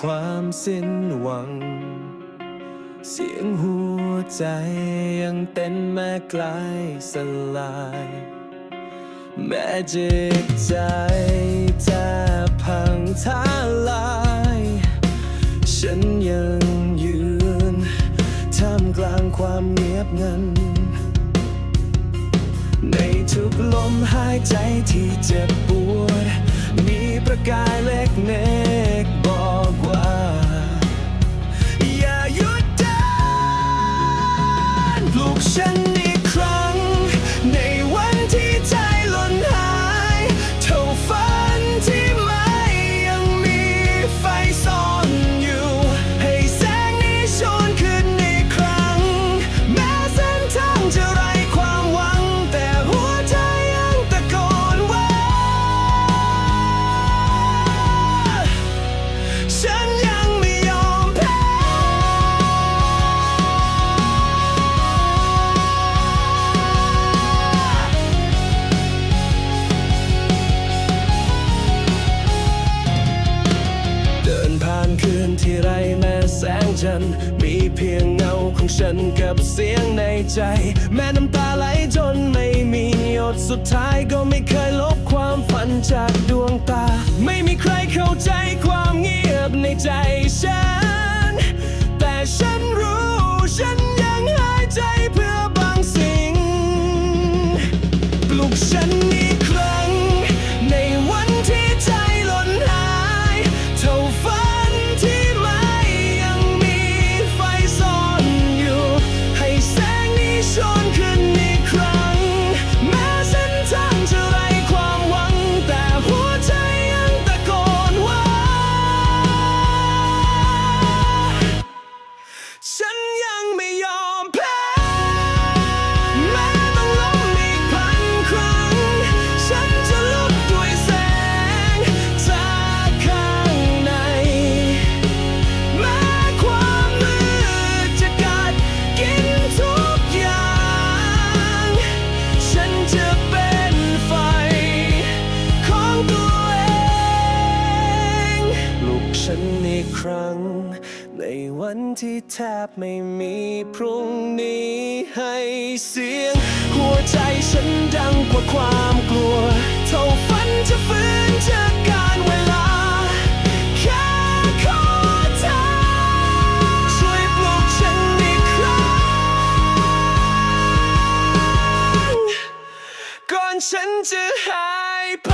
ความสิ้นหวัง เสียงหัวใจยังเต้นแม้กล้สลาย แม้จิตใจแทบพังทลาย ฉันยังยืนท่ามกลางความเงียบงัน ในทุกลมหายใจที่เจ็บปวด มีประกายเล็กเล็ ที่ไรแม้แสงจันทร์มีเพียงเงาของฉันกับเสียงในใจ แม้น้ำตาไหลจนไม่มีหยดสุดท้ายก็ไม่เคยลบความฝันจากดวงตา ไม่มีใครเข้าใจความเงียบในใจ ฉันอีกครั้ง ในวันที่แทบไม่มีพรุ่งนี้ให้เสียง หัวใจฉันดังกว่าความกลัว เท่าฝันจะฟื้นจากการเวลา แค่ขอเธอช่วยปลุกฉันอีกครั้ง ก่อนฉันจะหายไป